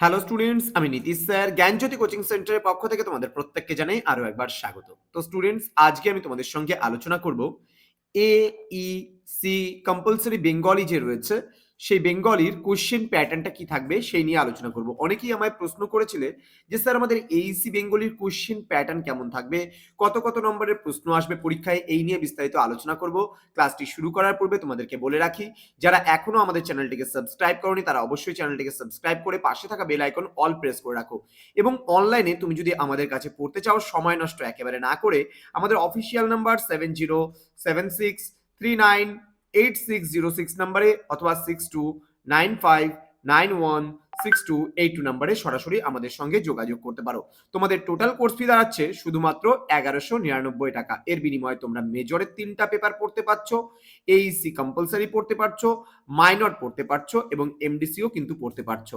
Hello students আমি Nitish sir. জ্ঞানজ্যোতি coaching সেন্টারের পক্ষ থেকে তোমাদের প্রত্যেককে জানাই আরও একবার স্বাগত। তো স্টুডেন্টস আজকে আমি তোমাদের সঙ্গে আলোচনা করব A E C compulsory Bengali যে রয়েছে সেই বেঙ্গলির কোশ্চেন প্যাটার্নটা কি থাকবে সেই নিয়ে আলোচনা করব। অনেকেই আমায় প্রশ্ন করেছিলে যে, স্যার, আমাদের এইসি বেঙ্গলির কোশ্চেন প্যাটার্ন কেমন থাকবে? কত কত নম্বরের প্রশ্ন আসবে পরীক্ষায়? এই নিয়ে বিস্তারিত আলোচনা করব। ক্লাসটি শুরু করার পূর্বে তোমাদেরকে বলে রাখি, যারা এখনও আমাদের চ্যানেলটিকে সাবস্ক্রাইব করনি, তারা অবশ্যই চ্যানেলটিকে সাবস্ক্রাইব করে পাশে থাকা বেল আইকন অল প্রেস করে রাখো। এবং অনলাইনে তুমি যদি আমাদের কাছে পড়তে চাও, সময় নষ্ট একেবারে না করে, আমাদের official number seven zero seven six three nine eight six zero six নাম্বারে অথবা six two nine five nine one six two eight two নাম্বারে সরাসরি আমাদের সঙ্গে যোগাযোগ করতে পারো। তোমাদের টোটাল কোর্স ফি দাঁড়াচ্ছে শুধুমাত্র এগারোশো নিরানব্বই টাকা। এর বিনিময়ে তোমরা মেজরের তিনটা পেপার পড়তে পারছ এইসি কম্পালসারি পড়তে পারছ মাইনর পড়তে পারছ এবং এমডিসিও কিন্তু পড়তে পারছ।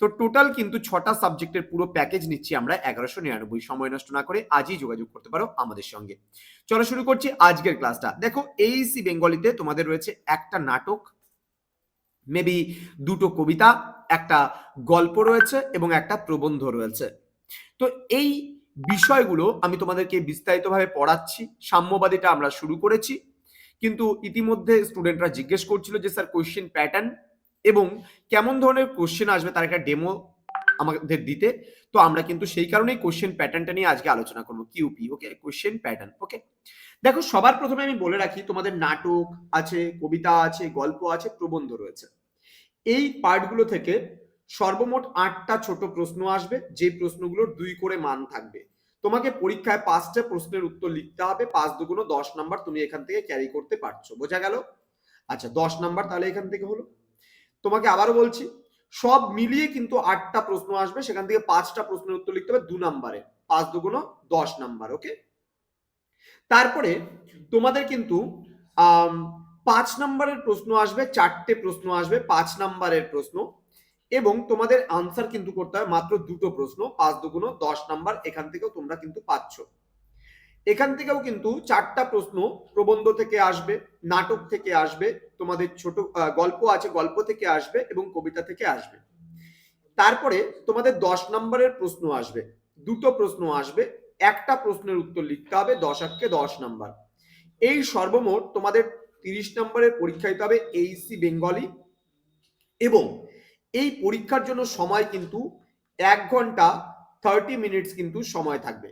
তো টোটাল কিন্তু ছটা সাবজেক্টের পুরো প্যাকেজ নিচ্ছি আমরা এগারোশো নিরানব্বই। সময় নষ্ট না করে আজই যোগাযোগ করতে পারো আমাদের সঙ্গে। চলো শুরু করছি আজকের ক্লাসটা দেখো এইসি বেঙ্গলিতে তোমাদের রয়েছে একটা নাটক মেবি দুটো কবিতা একটা গল্প রয়েছে এবং একটা প্রবন্ধ রয়েছে। তো এই বিষয়গুলো আমি তোমাদেরকে বিস্তারিতভাবে পড়াচ্ছি, সাম্যবাদীটা আমরা শুরু করেছি। কিন্তু ইতিমধ্যে স্টুডেন্টরা জিজ্ঞেস করছিল যে, স্যার কোয়েশ্চেন প্যাটার্ন এবং কেমন ধরনের কোশ্চেন আসবে তার একটা ডেমো আমাদের দিতে। তো আমরা কিন্তু সেই কারণেই কোশ্চেন প্যাটার্নটা নিয়ে আজকে আলোচনা করব। QP okay question pattern okay দেখো, সবার প্রথমে আমি বলে রাখি, তোমাদের নাটক আছে, কবিতা আছে, গল্প আছে, প্রবন্ধ রয়েছে। এই পার্টগুলো থেকে সর্বমোট আটটা ছোট প্রশ্ন আসবে। যে প্রশ্নগুলোর দুই করে মান থাকবে। তোমাকে পরীক্ষায় পাঁচটা প্রশ্নের উত্তর লিখতে হবে। পাঁচ দুগুণ দশ নাম্বার তুমি এখান থেকে ক্যারি করতে পারছ। বোঝা গেল? আচ্ছা দশ নাম্বার তাহলে এখান থেকে হলো। তোমাকে আবারও বলছি, সব মিলিয়ে কিন্তু আটটা প্রশ্ন আসবে। সেখান থেকে পাঁচটা প্রশ্নের উত্তর লিখতে হবে দু নাম্বারে। পাঁচ দুগুণ দশ নাম্বার ওকে তারপরে তোমাদের কিন্তু পাঁচ নাম্বারের প্রশ্ন আসবে, চারটে প্রশ্ন আসবে, পাঁচ নাম্বারের প্রশ্ন। এবং তোমাদের আনসার কিন্তু করতে হবে মাত্র দুটো প্রশ্ন, পাঁচ দুগুণ দশ নাম্বার এখান থেকেও তোমরা কিন্তু পাচ্ছ। এখান থেকেও কিন্তু চারটা প্রশ্ন প্রবন্ধ থেকে আসবে, নাটক থেকে আসবে, তোমাদের ছোট গল্প আছে, গল্প থেকে আসবে এবং কবিতা থেকে আসবে। তারপরে তোমাদের দশ নম্বরের প্রশ্ন আসবে, দুটো প্রশ্ন আসবে, একটা প্রশ্নের উত্তর লিখতে হবে দশ আটকে দশ নাম্বার। এই সর্বমোট তোমাদের তিরিশ নম্বরের পরীক্ষা দিতে হবে এইসি বেঙ্গলি এবং এই পরীক্ষার জন্য সময় কিন্তু এক ঘণ্টা থার্টি মিনিটস কিন্তু সময় থাকবে।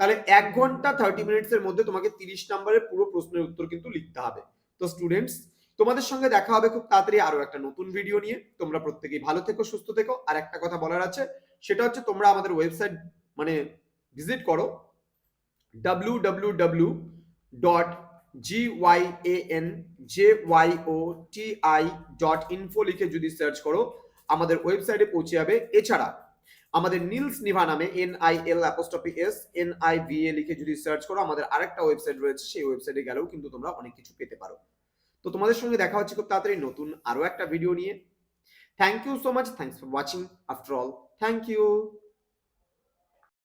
তাহলে এক ঘণ্টা থার্টি মিনিটস এর মধ্যে তোমাকে তিরিশ নম্বরের পুরো প্রশ্নের উত্তর কিন্তু লিখতে হবে। তো স্টুডেন্টস তোমাদের সঙ্গে দেখা হবে খুব তাড়াতাড়ি আরও একটা নতুন ভিডিও নিয়ে। তোমরা প্রত্যেকেই ভালো থেকো, সুস্থ থেকো। আর একটা কথা বলার আছে, সেটা হচ্ছে তোমরা আমাদের ওয়েবসাইট মানে ভিজিট করো। W W W dot G Y A N J Y O T I dot info লিখে যদি সার্চ করো, আমাদের ওয়েবসাইটে পৌঁছে যাবে। এছাড়া আমাদের নীলস নিভা নামে N I L apostrophe S N I V A লিখে যদি সার্চ করো, আমাদের আরেকটা ওয়েবসাইট রয়েছে, সেই ওয়েবসাইটে গেলেও কিন্তু তোমরা অনেক কিছু পেতে পারো। তো তোমাদের সঙ্গে দেখা হচ্ছে খুব তাড়াতাড়ি নতুন আরও একটা ভিডিও নিয়ে। Thank you so much thanks for watching after all thank you